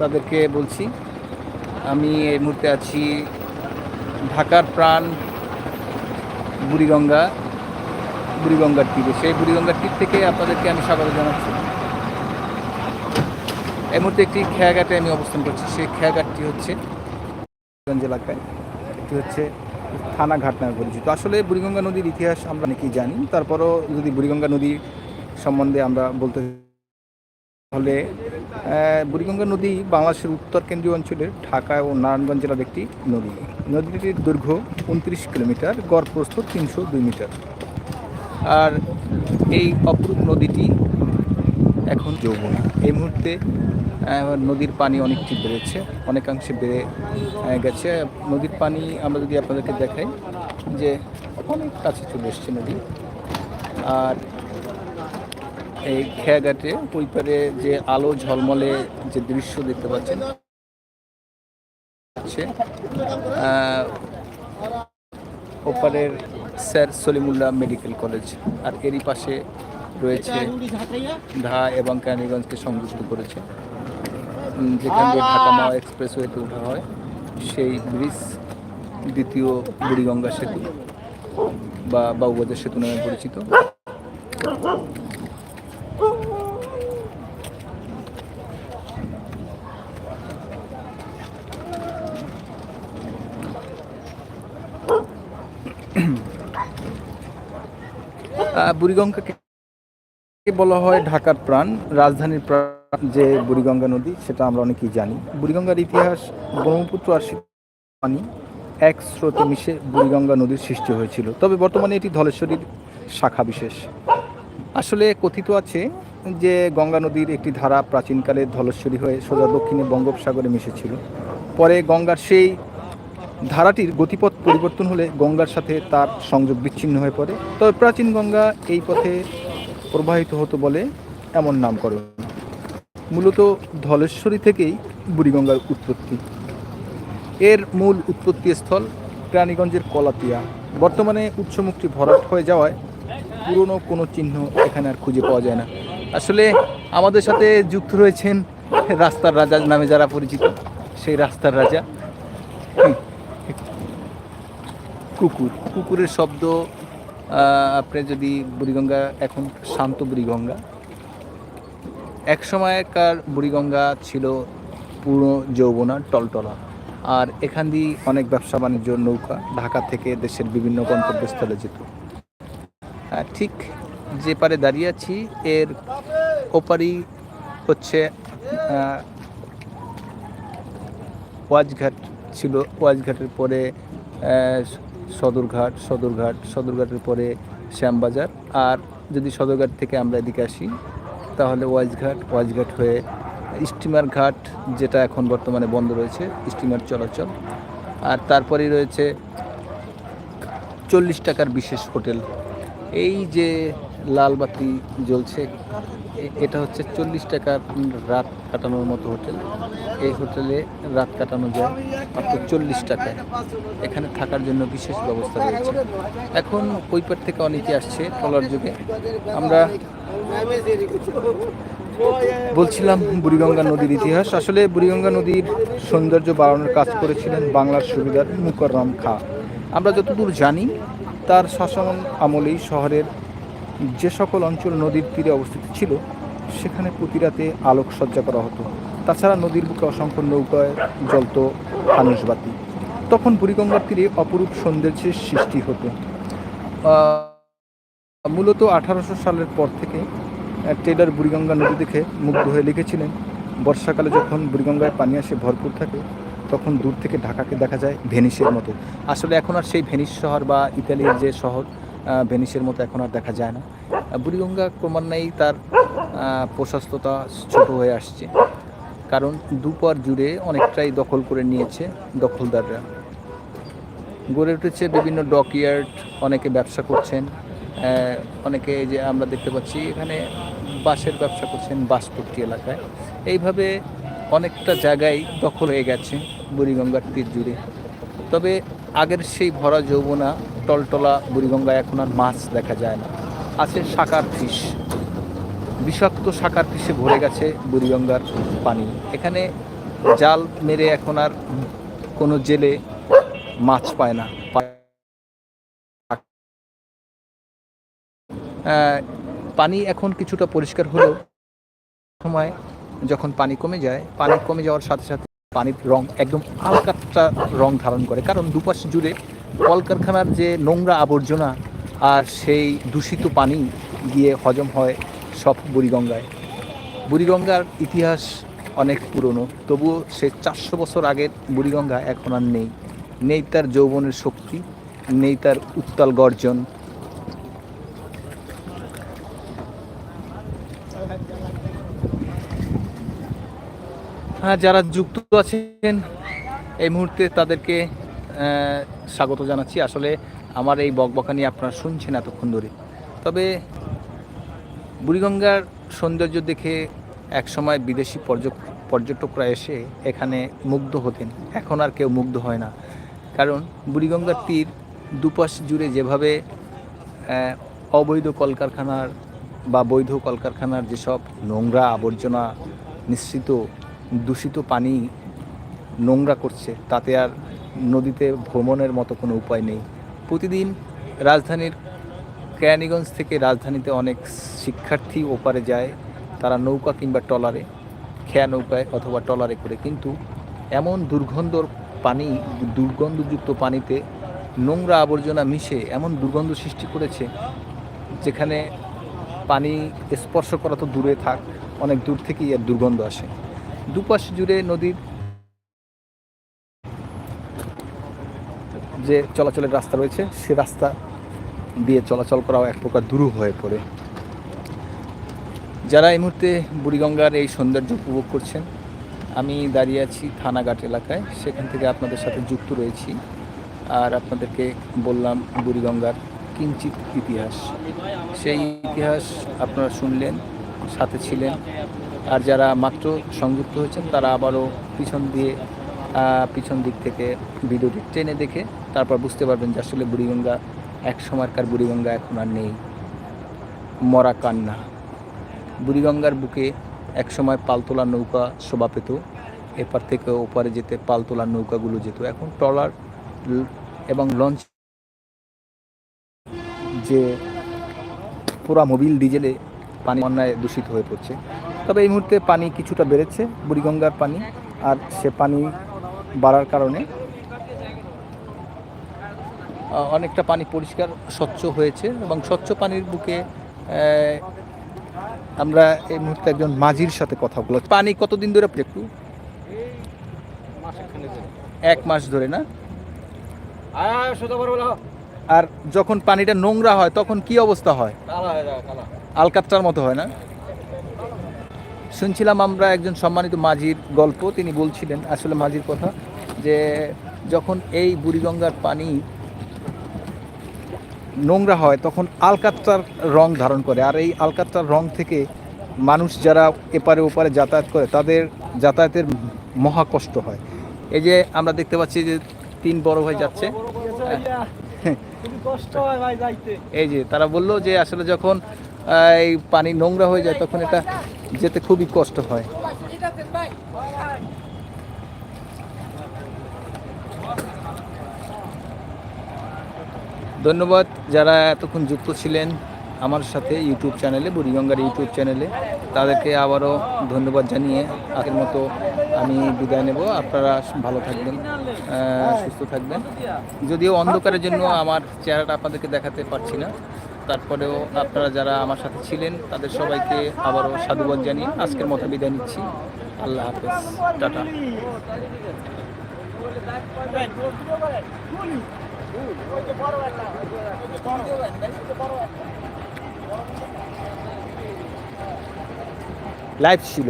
তাদেরকে বলছি, আমি এই মুহূর্তে আছি ঢাকার প্রাণ বুড়িগঙ্গা, বুড়িগঙ্গার তীরে। সেই বুড়িগঙ্গার তীর থেকে আপনাদেরকে আমি স্বাগত জানাচ্ছি। এই মুহূর্তে একটি খেয়াঘাটে আমি অবস্থান করছি। সেই খেয়াঘাটটি হচ্ছে গঞ্জ এলাকায় এটি হচ্ছে থানাঘাট নামে পরিচিত। আসলে বুড়িগঙ্গা নদীর ইতিহাস আমরা অনেকেই জানি। তারপরও যদি বুড়িগঙ্গা নদী সম্বন্ধে আমরা বলতে হলে বুড়িগঙ্গা নদী বাংলাদেশের উত্তর কেন্দ্রীয় অঞ্চলের ঢাকা ও নারায়ণগঞ্জ জেলার একটি নদী। নদীটির দৈর্ঘ্য উনত্রিশ কিলোমিটার গড় প্রস্থ তিনশো দুই মিটার। আর এই অপরূপ নদীটি এখন যৌবন। এই মুহূর্তে নদীর পানি অনেকটি বেড়েছে, অনেকাংশে বেড়ে গেছে। নদীর পানি আমরা যদি আপনাদেরকে দেখাই যে অনেক কাছে চলে এসছে নদী। আর এই খেয়াঘাটে ওইপারে যে আলো ঝলমলে যে দৃশ্য দেখতে পাচ্ছেন ওপারের স্যার সলিমুল্লাহ মেডিকেল কলেজ, আর এরই পাশে রয়েছে ঢা এবং কেরানীগঞ্জকে সংযুক্ত করেছে যেখান দিয়ে ঢাকা মাওয়া এক্সপ্রেসওয়েতে ওঠা হয়, সেই ব্রিজ দ্বিতীয় বুড়িগঙ্গা সেতু বা বাবুবাজার সেতু নামে পরিচিত। বুড়িগঙ্গাকে বলা হয় ঢাকার প্রাণ, রাজধানীর প্রাণ যে বুড়িগঙ্গা নদী, সেটা আমরা অনেকেই জানি। বুড়িগঙ্গার ইতিহাস, ব্রহ্মপুত্র আর পানি এক স্রোতে মিশে বুড়িগঙ্গা নদীর সৃষ্টি হয়েছিল। তবে বর্তমানে এটি ধলেশ্বরীর শাখা বিশেষ। আসলে কথিত আছে যে গঙ্গা নদীর একটি ধারা প্রাচীনকালে ধলেশ্বরী হয়ে সোজা দক্ষিণে বঙ্গোপসাগরে মিশেছিল। পরে গঙ্গার সেই ধারাটির গতিপথ পরিবর্তন হলে গঙ্গার সাথে তার সংযোগ বিচ্ছিন্ন হয়ে পড়ে। তবে প্রাচীন গঙ্গা এই পথে প্রবাহিত হতো বলে এমন নামকরণ। মূলত ধলেশ্বরী থেকেই বুড়িগঙ্গার উৎপত্তি। এর মূল উৎপত্তি স্থল প্রাণীগঞ্জের কলাতিয়া বর্তমানে উৎসমুখটি ভরাট হয়ে যাওয়ায় পুরনো কোনো চিহ্ন এখানে আর খুঁজে পাওয়া যায় না। আসলে আমাদের সাথে যুক্ত রয়েছেন রাস্তার রাজা নামে যারা পরিচিত, সেই রাস্তার রাজা। কুকুর। কুকুরের শব্দ আপনি যদি বুড়িগঙ্গা, এখন শান্ত বুড়িগঙ্গা। এক সময়কার বুড়িগঙ্গা ছিল পুরো যৌবনা, টলটলা। আর এখান দিয়ে অনেক ব্যবসা বাণিজ্য নৌকা ঢাকা থেকে দেশের বিভিন্ন গন্তব্যস্থলে যেত। ঠিক যে পারে দাঁড়িয়ে আছি, এর ওপারই হচ্ছে ওয়াজঘাট ছিল। ওয়াজঘাটের পরে সদরঘাট সদরঘাট, সদরঘাটের পরে শ্যামবাজার। আর যদি সদরঘাট থেকে আমরা এদিকে আসি, তাহলে ওয়াজঘাট ওয়াজঘাট হয়ে স্টিমার ঘাট, যেটা এখন বর্তমানে বন্ধ রয়েছে, স্টিমার চলাচল। আর তারপরেই রয়েছে চল্লিশ টাকার বিশেষ হোটেল। এই যে লাল বাতি জ্বলছে। এটা হচ্ছে চল্লিশ টাকার রাত কাটানোর মতো হোটেল। এই হোটেলে রাত কাটানো যায় মাত্র চল্লিশ টাকায়। এখানে থাকার জন্য বিশেষ ব্যবস্থা রয়েছে। এখন ওই পার থেকে অনেকে আসছে ট্রলার যুগে। আমরা বলছিলাম বুড়িগঙ্গা নদীর ইতিহাস। আসলে বুড়িগঙ্গা নদীর সৌন্দর্য বাড়ানোর কাজ করেছিলেন বাংলার সুবিধার মুকররম খা। আমরা যতদূর জানি, তার শাসন আমলেই শহরের যে সকল অঞ্চল নদীর তীরে অবস্থিত ছিল, সেখানে প্রতি রাতে আলোকসজ্জা করা হতো। তাছাড়া নদীর বুকে অসংখ্য নৌকায় জ্বলত ফানুসবাতি তখন বুড়িগঙ্গার তীরে অপরূপ সৌন্দর্যের সৃষ্টি হতো। মূলত আঠারোশো সালের পর থেকে টেডার বুড়িগঙ্গা নদী দেখে মুগ্ধ হয়ে লিখেছিলেন, বর্ষাকালে যখন বুড়িগঙ্গায় পানি আসে ভরপুর থাকে, তখন দূর থেকে ঢাকাকে দেখা যায় ভেনিসের মতো। আসলে এখন আর সেই ভেনিস শহর বা ইতালির যে শহর ভেনিসের মতো এখন আর দেখা যায় না। বুড়িগঙ্গা ক্রমান্বয়েই তার প্রশস্ততা ছোট হয়ে আসছে। কারণ দুপার জুড়ে অনেকটাই দখল করে নিয়েছে দখলদাররা। গড়ে উঠেছে বিভিন্ন ডকইয়ার্ড অনেকে ব্যবসা করছেন অনেকে যে আমরা দেখতে পাচ্ছি এখানে বাসের ব্যবসা করছেন বাসপট্টি এলাকায়। এইভাবে অনেকটা জায়গায় দখল হয়ে গেছে বুড়িগঙ্গার তীর জুড়ে। তবে আগের সেই ভরা যৌবনা টলটলা বুড়িগঙ্গায় এখন আর মাছ দেখা যায় না। আছে সাকার ফিশ। বিষাক্ত সাকার ফিশে ভরে গেছে বুড়িগঙ্গার পানি। এখানে জাল মেরে এখন আর কোনো জেলে মাছ পায় না। পানি এখন কিছুটা পরিষ্কার হলেও সময় যখন পানি কমে যায়, পানি কমে যাওয়ার সাথে সাথে পানির রং একদম হালকাটা রং ধারণ করে। কারণ দুপাশ জুড়ে কলকারখানার যে নোংরা আবর্জনা আর সেই দূষিত পানি গিয়ে হজম হয় সব বুড়িগঙ্গায়। বুড়িগঙ্গার ইতিহাস অনেক পুরনো, তবুও সে চারশো বছর আগের বুড়িগঙ্গা এখন আর নেই। নেই তার যৌবনের শক্তি, নেই তার উত্তাল গর্জন। হ্যাঁ যারা যুক্ত আছেন, এই মুহূর্তে তাদেরকে স্বাগত জানাচ্ছি। আসলে আমার এই বকবকানি আপনারা শুনছেন এতক্ষণ ধরে। তবে বুড়িগঙ্গার সৌন্দর্য দেখে একসময় বিদেশি পর্যটকরা এসে এখানে মুগ্ধ হতেন। এখন আর কেউ মুগ্ধ হয় না। কারণ বুড়িগঙ্গার তীর দুপাশ জুড়ে যেভাবে অবৈধ কলকারখানার বা বৈধ কলকারখানার যেসব নোংরা আবর্জনা, নিঃসৃত, দূষিত পানি নোংরা করছে, তাতে আর নদীতে ভ্রমণের মতো কোনো উপায় নেই। প্রতিদিন রাজধানীর কেরানীগঞ্জ থেকে রাজধানীতে অনেক শিক্ষার্থী ওপারে যায়। তারা নৌকা কিংবা ট্রলারে, খেয়া নৌকায় অথবা ট্রলারে করে। কিন্তু এমন দুর্গন্ধর পানি, দুর্গন্ধযুক্ত পানিতে নোংরা আবর্জনা মিশে এমন দুর্গন্ধ সৃষ্টি করেছে, যেখানে পানি স্পর্শ করা তো দূরে থাক, অনেক দূর থেকেই এর দুর্গন্ধ আসে। দুপাশ জুড়ে নদীর যে চলাচলের রাস্তা রয়েছে, সে রাস্তা দিয়ে চলাচল করাও এক প্রকার দুরূহ হয়ে পড়ে। যারা এই মুহূর্তে বুড়িগঙ্গার এই সৌন্দর্য উপভোগ করছেন, আমি দাঁড়িয়ে আছি থানাঘাট এলাকায়। সেখান থেকে আপনাদের সাথে যুক্ত রয়েছি। আর আপনাদেরকে বললাম, বুড়িগঙ্গার কিঞ্চিত ইতিহাস। সেই ইতিহাস আপনারা শুনলেন, সাথে ছিলেন। আর যারা মাত্র সংযুক্ত হয়েছেন, তারা আবারও পিছন দিয়ে পিছন দিক থেকে ভিডিওটি ট্রেনে দেখে তারপর বুঝতে পারবেন যে আসলে বুড়িগঙ্গা এক সময়কার বুড়িগঙ্গা এখন আর নেই। মরা কান্না। বুড়িগঙ্গার বুকে একসময় পালতোলা নৌকা শোভা পেত, এপার থেকে ওপারে যেতে পালতোলা নৌকাগুলো যেত। এখন ট্রলার এবং লঞ্চ যে পুরা মোবিল ডিজেলে পানি অন্যায় দূষিত হয়ে পড়ছে। তবে এই মুহূর্তে পানি কিছুটা বেড়েছে, বুড়িগঙ্গার পানি, আর সে পানি বাড়ার কারণে অনেকটা পানি পরিষ্কার, স্বচ্ছ হয়েছে এবং স্বচ্ছ পানির বুকে আমরা এই মুহূর্তে একজন মাঝির সাথে কথা বলছি। পানি কতদিন ধরে একটু? এক মাস ধরে না? আর যখন পানিটা নোংরা হয়, তখন কি অবস্থা হয়? আলকাত্রার মতো হয় না? শুনছিলাম আমরা একজন সম্মানিত মাঝির গল্প, তিনি বলছিলেন, আসলে মাঝির কথা, যে যখন এই বুড়িগঙ্গার পানি নোংরা হয়, তখন আলকাত্রার রং ধারণ করে। আর এই আলকাত্রার রং থেকে মানুষ যারা এপারে ওপারে যাতায়াত করে, তাদের যাতায়াতের মহা কষ্ট হয়। এই যে আমরা দেখতে পাচ্ছি যে তিন বড় ভাই যাচ্ছে। এই যে তারা বলল যে আসলে যখন এই পানি নোংরা হয়ে যায়, তখন এটা যেতে খুবই কষ্ট হয়। ধন্যবাদ যারা এতক্ষণ যুক্ত ছিলেন আমার সাথে ইউটিউব চ্যানেলে, বুড়িগঙ্গার ইউটিউব চ্যানেলে। তাদেরকে আবারও ধন্যবাদ জানিয়ে আগের মতো আমি বিদায় নেব। আপনারা ভালো থাকবেন সুস্থ থাকবেন। যদিও অন্ধকারের জন্য আমার চেহারাটা আপনাদেরকে দেখাতে পারছি না। তারপরেও আপনারা যারা আমার সাথে ছিলেন, তাদের সবাইকে আবারও সাধুবাদ জানিয়ে আজকের মতো বিদায় নিচ্ছি। আল্লাহ হাফেজ। টাটা। লাইভ ছিল।